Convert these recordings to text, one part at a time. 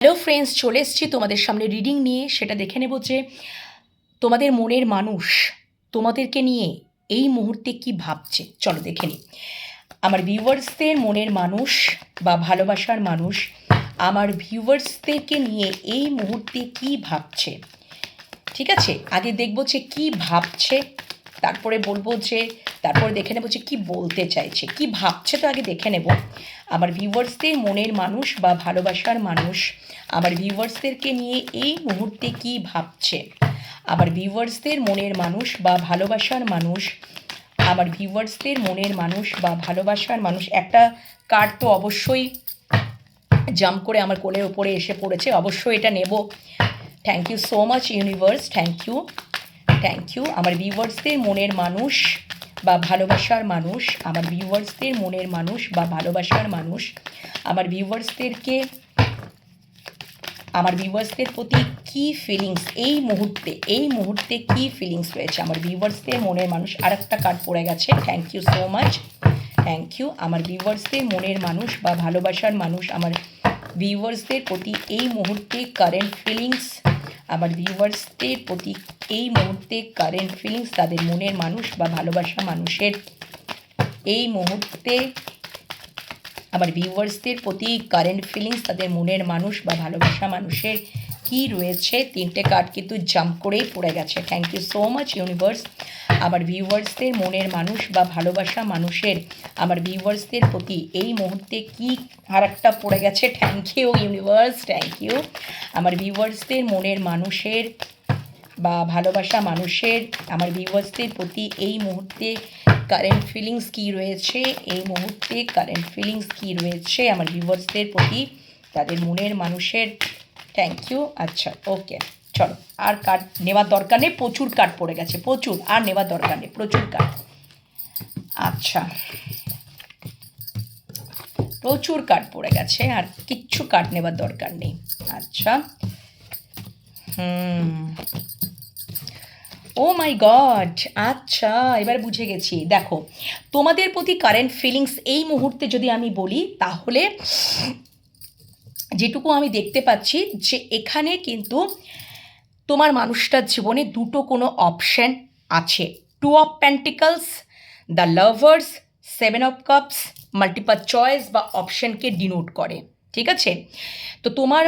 Hello friends চলে এসেছি তোমাদের সামনে রিডিং নিয়ে। সেটা দেখে নেব যে তোমাদের মনের মানুষ তোমাদেরকে নিয়ে এই মুহূর্তে কি ভাবছে। চলো দেখে নিই। আমার ভিউয়ার্সদের মনের মানুষ বা ভালোবাসার মানুষ, আমার ভিউয়ার্সদেরকে নিয়ে এই মুহূর্তে কি ভাবছে? ঠিক আছে? আগে দেখব যে কি ভাবছে তারপরে বলব যে, তারপরে দেখে নেব যে কি বলতে চাইছে, কি ভাবছে তো আগে দেখে নেব। আমার ভিউয়ার্সদের মনের মানুষ বা ভালোবাসার মানুষ, আমার ভিউয়ার্সদেরকে নিয়ে এই মুহূর্তে কি ভাবছে? আমার ভিউয়ার্সদের মনের মানুষ বা ভালোবাসার মানুষ, আমার ভিউয়ার্সদের মনের মানুষ বা ভালোবাসার মানুষ, একটা কার্ড তো অবশ্যই জাম্প করে আমার কোলের ওপরে এসে পড়েছে, অবশ্যই এটা নেব। Thank you so much universe thank you thank you আমার ভিউয়ার্সদের মনের মানুষ বা ভালোবাসার মানুষ, আমার ভিউয়ার্সদের মনের মানুষ বা ভালোবাসার মানুষ, আমার ভিউয়ার্সদেরকে আমার ভিউয়ার্সদের প্রতি কী ফিলিংস এই মুহূর্তে এই মুহূর্তে কী ফিলিংস রয়েছে? আমার ভিউয়ার্সদের মনের মানুষ আর একটা কার্ড পড়ে গেছে। Thank you so much thank you আমার ভিউয়ার্সদের মনের মানুষ বা ভালোবাসার মানুষ, আমার ভিউয়ার্সদের প্রতি এই মুহূর্তে কারেন্ট ফিলিংস আমার ভিউয়ার্সদের প্রতি এই মুহূর্তে কারেন্ট ফিলিংস তাদের মনের মানুষ বা ভালোবাসা মানুষের। এই মুহূর্তে আমার ভিউয়ার্সদের প্রতি কারেন্ট ফিলিংস তাদের মনের মানুষ বা ভালোবাসা মানুষের কি রয়েছে? তিনটে কার্ড কিন্তু জাম্প করেই পড়ে গেছে। Thank you so much universe আমার ভিউয়ার্সদের মনের মানুষ বা ভালোবাসা মানুষের আমার ভিউয়ার্সদের প্রতি এই মুহূর্তে কি আর একটা পড়ে গেছে? Thank you universe thank you আমার ভিউয়ার্সদের মনের মানুষের বা ভালোবাসা মানুষের আমার ভিউয়ার্সদের প্রতি এই মুহূর্তে কারেন্ট ফিলিংস কী রয়েছে? এই মুহূর্তে কারেন্ট ফিলিংস কী রয়েছে? আমার ভিউয়ার্সদের প্রতি তাদের মনের মানুষের থ্যাংক ইউ আচ্ছা ওকে চলো, আর কার্ড নেওয়ার দরকার নেই, প্রচুর কার্ড পড়ে গেছে, প্রচুর, আর নেওয়ার দরকার নেই, প্রচুর কার্ড। আচ্ছা প্রচুর কার্ড পড়ে গেছে, আর কিচ্ছু কার্ড নেওয়ার দরকার নেই। আচ্ছা হুম, ও মাই গড আচ্ছা এবার বুঝে গেছি। দেখো, তোমাদের প্রতি কারেন্ট ফিলিংস এই মুহূর্তে যদি আমি বলি, তাহলে যেটুকু আমি দেখতে পাচ্ছি, যে এখানে কিন্তু তোমার মানুষটার জীবনে দুটো কোনো অপশন আছে। Two of pentacles the lovers seven of cups multiple choice বা অপশনকে ডিনোট করে, ঠিক আছে? তো তোমার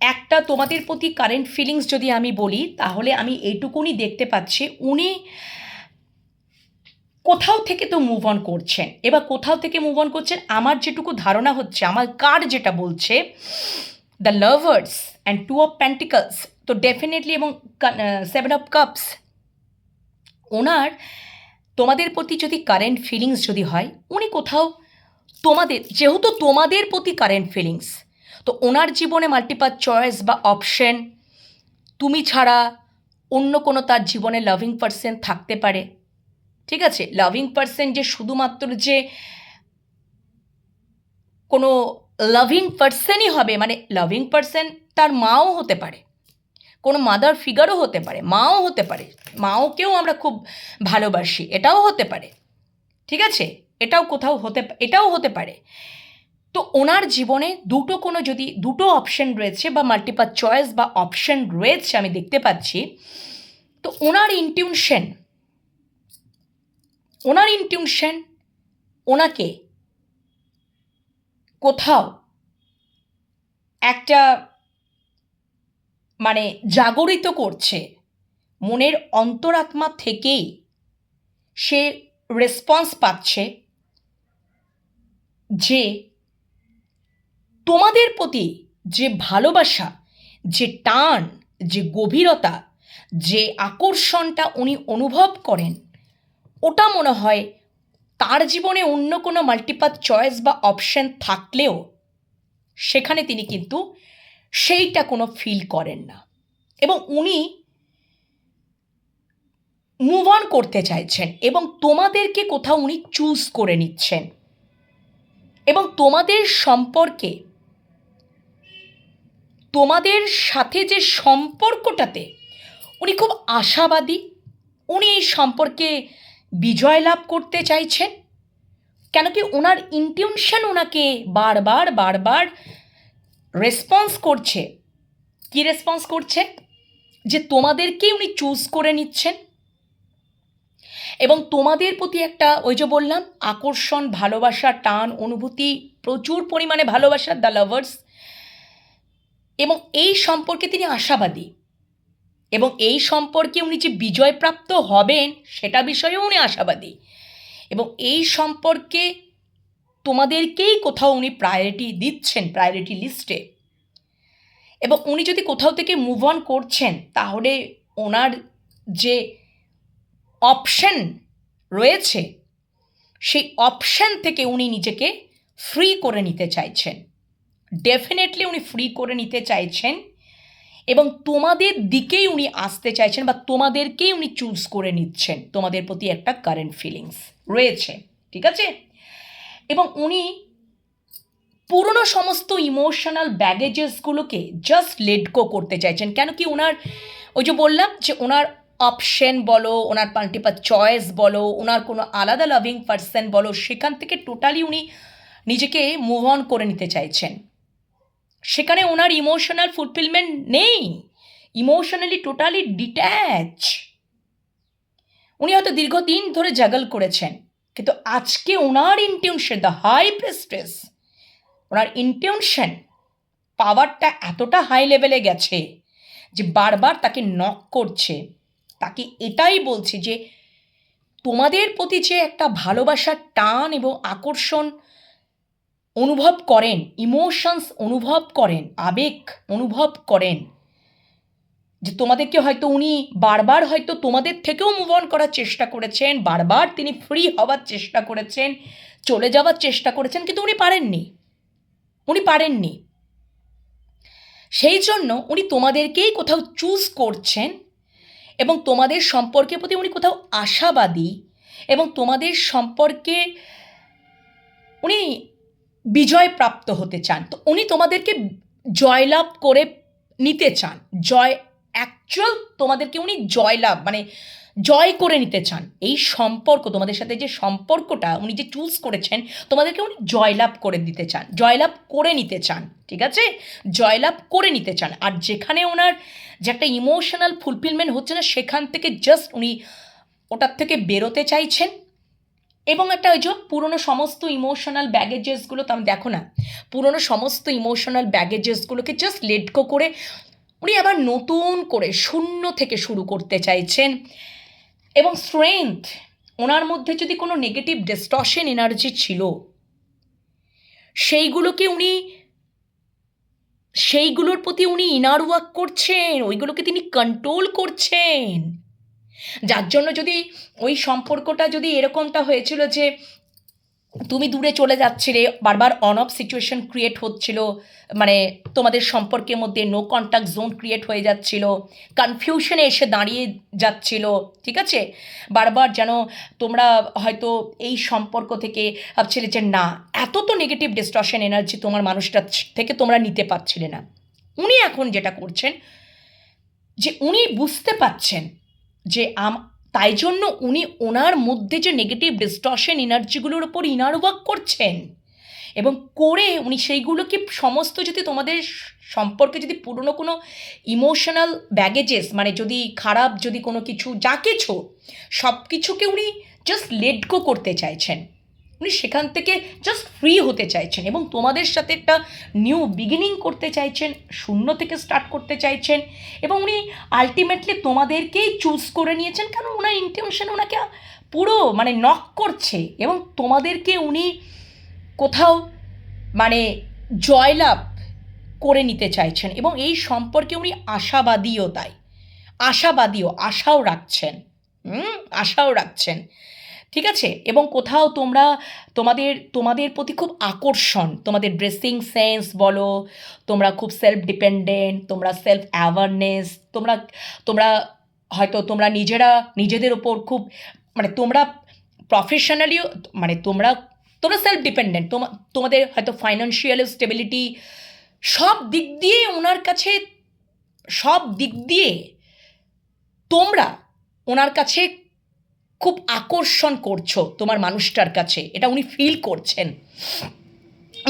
একটা তোমাদের প্রতি কারেন্ট ফিলিংস যদি আমি বলি, তাহলে আমি এইটুকুনি দেখতে পাচ্ছি, উনি কোথাও থেকে তো মুভ অন করছেন। এবার কোথাও থেকে মুভ অন করছেন, আমার যেটুকু ধারণা হচ্ছে, আমার কার যেটা বলছে the lovers and two of pentacles তো ডেফিনেটলি এবং সেভেন অফ কাপস ওনার তোমাদের প্রতি যদি কারেন্ট ফিলিংস যদি হয়, উনি কোথাও তোমাদের, যেহেতু তোমাদের প্রতি কারেন্ট ফিলিংস তো ওনার জীবনে মাল্টিপাল চয়েস বা অপশন তুমি ছাড়া অন্য কোনো তার জীবনে লাভিং পার্সন থাকতে পারে। ঠিক আছে? লাভিং পার্সন যে শুধুমাত্র যে কোনো লাভিং পার্সনই হবে মানে লাভিং পার্সন তার মাও হতে পারে। কোনো মাদার ফিগারও হতে পারে, মাও হতে পারে, মাওকেও আমরা খুব ভালোবাসি, এটাও হতে পারে, ঠিক আছে? এটাও কোথাও হতে এটাও হতে পারে। তো ওনার জীবনে দুটো কোনো যদি, দুটো অপশন রয়েছে বা মাল্টিপাল চয়েস বা অপশন রয়েছে আমি দেখতে পাচ্ছি, তো ওনার ইনটিউশন ওনার ইনটিউশন ওনাকে কোথাও একটা মানে জাগরিত করছে। মনের অন্তরাত্মা থেকেই সে রেসপন্স পাচ্ছে যে তোমাদের প্রতি যে ভালোবাসা, যে টান, যে গভীরতা, যে আকর্ষণটা উনি অনুভব করেন, ওটা মনে হয় তার জীবনে অন্য কোনো মাল্টিপাল চয়েস বা অপশন থাকলেও সেখানে তিনি কিন্তু সেইটা কোনো ফিল করেন না। এবং উনি মুভ অন করতে চাইছেন এবং তোমাদেরকে কোথাও উনি চুজ করে নিচ্ছেন। এবং তোমাদের সম্পর্কে, তোমাদের সাথে যে সম্পর্কটাতে উনি খুব আশাবাদী, উনি এই সম্পর্কে বিজয় লাভ করতে চাইছেন। কেন কি ওনার ইনটিউশন ওনাকে বারবার বারবার রেসপন্স করছে। কি রেসপন্স করছে? যে তোমাদেরকেই উনি চুজ করে নিচ্ছেন। এবং তোমাদের প্রতি একটা ওই যে বললাম, আকর্ষণ, ভালোবাসা, টান, অনুভূতি, প্রচুর পরিমাণে ভালোবাসা দ্য লাভার্স এবং এই সম্পর্কে তিনি আশাবাদী। এবং এই সম্পর্কে উনি যে বিজয়প্রাপ্ত হবেন, সেটা বিষয়েও উনি আশাবাদী। এবং এই সম্পর্কে তোমাদেরকেই কোথাও উনি প্রায়োরিটি দিচ্ছেন প্রায়োরিটি লিস্টে এবং উনি যদি কোথাও থেকে মুভ অন করছেন, তাহলে ওনার যে অপশন রয়েছে, সেই অপশন থেকে উনি নিজেকে ফ্রি করে নিতে চাইছেন। ডেফিনেটলি উনি ফ্রি করে নিতে চাইছেন এবং তোমাদের দিকেই উনি আসতে চাইছেন বা তোমাদেরকেই উনি চুজ করে নিচ্ছেন। তোমাদের প্রতি একটা কারেন্ট ফিলিংস রয়েছে, ঠিক আছে? এবং উনি পুরনো সমস্ত ইমোশনাল ব্যাগেজেসগুলোকে জাস্ট লেট গো করতে চাইছেন। কেন কি ওনার ওই যে বললাম যে ওনার অপশন বলো ওনার পাল্টিপার চয়েস বলো ওনার কোনো আলাদা লাভিং পার্সন বলো, সেখান থেকে টোটালি উনি নিজেকে মুভ অন করে নিতে চাইছেন। সেখানে ওনার ইমোশনাল ফুলফিলমেন্ট নেই। ইমোশনালি টোটালি ডিট্যাচ উনি হয়তো দীর্ঘদিন ধরে জাগল করেছেন। কিন্তু আজকে ওনার ইনটিউশন দ্য হাই প্রেস্টেস ওনার ইনটিউশন পাওয়ারটা এতটা হাই লেভেলে গেছে যে বারবার তাকে নক করছে। তাকে এটাই বলছে যে তোমাদের প্রতি যে একটা ভালোবাসার টান এবং আকর্ষণ অনুভব করেন ইমোশনস অনুভব করেন, আবেগ অনুভব করেন যে তোমাদেরকে হয়তো উনি বারবার হয়তো তোমাদের থেকেও মুভ অন করার চেষ্টা করেছেন, বারবার তিনি ফ্রি হওয়ার চেষ্টা করেছেন, চলে যাওয়ার চেষ্টা করেছেন, কিন্তু উনি পারেননি। উনি পারেননি। সেই জন্য উনি তোমাদেরকেই কোথাও চুজ করছেন এবং তোমাদের সম্পর্কের প্রতি উনি কোথাও আশাবাদী এবং তোমাদের সম্পর্কে উনি বিজয় প্রাপ্ত হতে চান। তো উনি তোমাদেরকে জয়লাভ করে নিতে চান, জয় অ্যাকচুয়াল তোমাদেরকে উনি জয়লাভ মানে জয় করে নিতে চান। এই সম্পর্ক, তোমাদের সাথে যে সম্পর্কটা, উনি যে চুজ করেছেন, তোমাদেরকে উনি জয়লাভ করে দিতে চান। জয়লাভ করে নিতে চান, ঠিক আছে? জয়লাভ করে নিতে চান। আর যেখানে ওনার যে একটা ইমোশনাল ফুলফিলমেন্ট হচ্ছে না, সেখান থেকে জাস্ট উনি ওটার থেকে বেরোতে চাইছেন। এবং একটা ওই যে পুরনো সমস্ত ইমোশনাল ব্যাগেজেসগুলো তো আমি দেখো না, পুরনো সমস্ত ইমোশনাল ব্যাগেজেসগুলোকে জাস্ট লেটকো করে উনি আবার নতুন করে শূন্য থেকে শুরু করতে চাইছেন। এবং স্ট্রেংথ ওনার মধ্যে যদি কোনো নেগেটিভ ডিস্টর্শন এনার্জি ছিল, সেইগুলোকে উনি, সেইগুলোর প্রতি উনি ইনার ওয়ার্ক করছেন, ওইগুলোকে তিনি কন্ট্রোল করছেন। যার জন্য যদি ওই সম্পর্কটা যদি এরকমটা হয়েছিল যে তুমি দূরে চলে যাচ্ছিলে, বারবার অন অফ সিচুয়েশন ক্রিয়েট হচ্ছিল মানে তোমাদের সম্পর্কের মধ্যে নো কন্ট্যাক্ট জোন ক্রিয়েট হয়ে যাচ্ছিল কনফিউশনে এসে দাঁড়িয়ে যাচ্ছিল, ঠিক আছে? বারবার যেন তোমরা হয়তো এই সম্পর্ক থেকে ভাবছিলে যে না, এত তো নেগেটিভ ডিস্ট্রশন এনার্জি তোমার মানুষটা থেকে তোমরা নিতে পারছিলে না। উনি এখন যেটা করছেন, যে উনি বুঝতে পাচ্ছেন যে আম তাই জন্য উনি ওনার মধ্যে যে নেগেটিভ ডিস্টশন এনার্জিগুলোর ওপর ইনার ওয়ার্ক করছেন এবং করে উনি সেইগুলোকে সমস্ত যদি তোমাদের সম্পর্কে যদি পুরনো কোনো ইমোশনাল ব্যাগেজেস মানে যদি খারাপ যদি কোনো কিছু যা কিছু সব কিছুকে উনি জাস্ট লেট গো করতে চাইছেন। উনি সেখান থেকে জাস্ট ফ্রি হতে চাইছেন এবং তোমাদের সাথে একটা নিউ বিগিনিং করতে চাইছেন, শূন্য থেকে স্টার্ট করতে চাইছেন এবং উনি আলটিমেটলি তোমাদেরকেই চুজ করে নিয়েছেন কারণ ওনার ইন্টেনশন ওনাকে পুরো মানে নক করছে এবং তোমাদেরকে উনি কোথাও মানে জয়লাভ করে নিতে চাইছেন এবং এই সম্পর্কে উনি আশাবাদীও তাই, আশাবাদীও, আশাও রাখছেন, হুম? আশাও রাখছেন। ঠিক আছে? এবং কোথাও তোমরা তোমাদের তোমাদের প্রতি খুব আকর্ষণ, তোমাদের ড্রেসিং সেন্স বলো, তোমরা খুব সেলফ ডিপেন্ডেন্ট তোমরা সেলফ অ্যাওয়ারনেস তোমরা তোমরা হয়তো তোমরা নিজেরা, নিজেদের ওপর খুব মানে তোমরা প্রফেশনালিও মানে তোমরা তোমরা সেলফ ডিপেন্ডেন্ট তোমাদের হয়তো ফাইন্যান্সিয়াল স্টেবিলিটি সব দিক দিয়ে ওনার কাছে, সব দিক দিয়ে তোমরা ওনার কাছে খুব আকর্ষণ করছ তোমার মানুষটার কাছে। এটা উনি ফিল করছেন।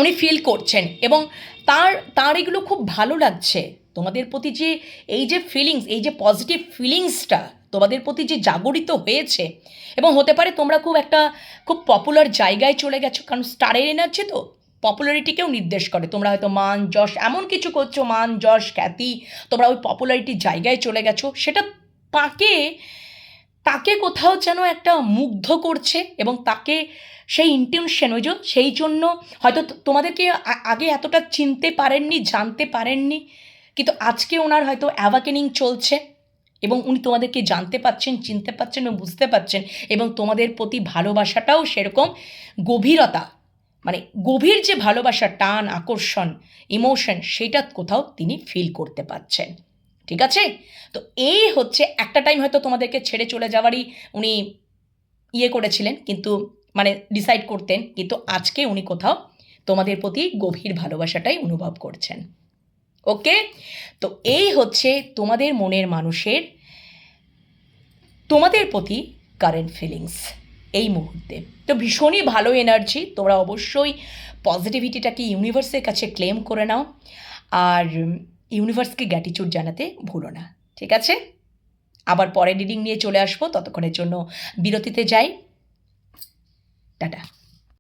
উনি ফিল করছেন এবং তার তার এগুলো খুব ভালো লাগছে। তোমাদের প্রতি যে এই যে ফিলিংস এই যে পজিটিভ ফিলিংসটা তোমাদের প্রতি যে জাগরিত হয়েছে এবং হতে পারে তোমরা খুব একটা খুব পপুলার জায়গায় চলে গেছো, কারণ স্টারের এনার্জি তো পপুলারিটিকেও নির্দেশ করে। তোমরা হয়তো মান, যশ, এমন কিছু করছ, মান, যশ, খ্যাতি, তোমরা ওই পপুলারিটির জায়গায় চলে গেছো। সেটা তাকে তাকে কোথাও যেন একটা মুগ্ধ করছে এবং তাকে সেই ইন্টেনশন ওই সেই জন্য হয়তো তোমাদেরকে আগে এতটা চিনতে পারেননি, জানতে পারেননি, কিন্তু আজকে ওনার হয়তো অ্যাভাকেনিং চলছে এবং উনি তোমাদেরকে জানতে পাচ্ছেন, চিনতে পাচ্ছেন এবং বুঝতে পাচ্ছেন এবং তোমাদের প্রতি ভালোবাসাটাও সেরকম গভীরতা মানে গভীর যে ভালোবাসা টান, আকর্ষণ ইমোশন সেটা কোথাও তিনি ফিল করতে পারছেন। ঠিক আছে? তো এই হচ্ছে, একটা টাইম হয়তো তোমাদেরকে ছেড়ে চলে যাওয়ারই উনি ইয়ে করেছিলেন, কিন্তু মানে ডিসাইড করতেন, কিন্তু আজকে উনি কোথাও তোমাদের প্রতি গভীর ভালোবাসাটাই অনুভব করছেন। ওকে তো এই হচ্ছে তোমাদের মনের মানুষের, তোমাদের প্রতি কারেন্ট ফিলিংস এই মুহূর্তে। তো ভীষণই ভালো এনার্জি তোমরা অবশ্যই পজিটিভিটিটাকে ইউনিভার্সের কাছে ক্লেম করে নাও। আর ইউনিভার্সকে গ্যাটিচুড জানাতে ভুলো না, ঠিক আছে? আবার পরে রিডিং নিয়ে চলে আসব, ততক্ষণের জন্য বিরতিতে যাই। টাটা।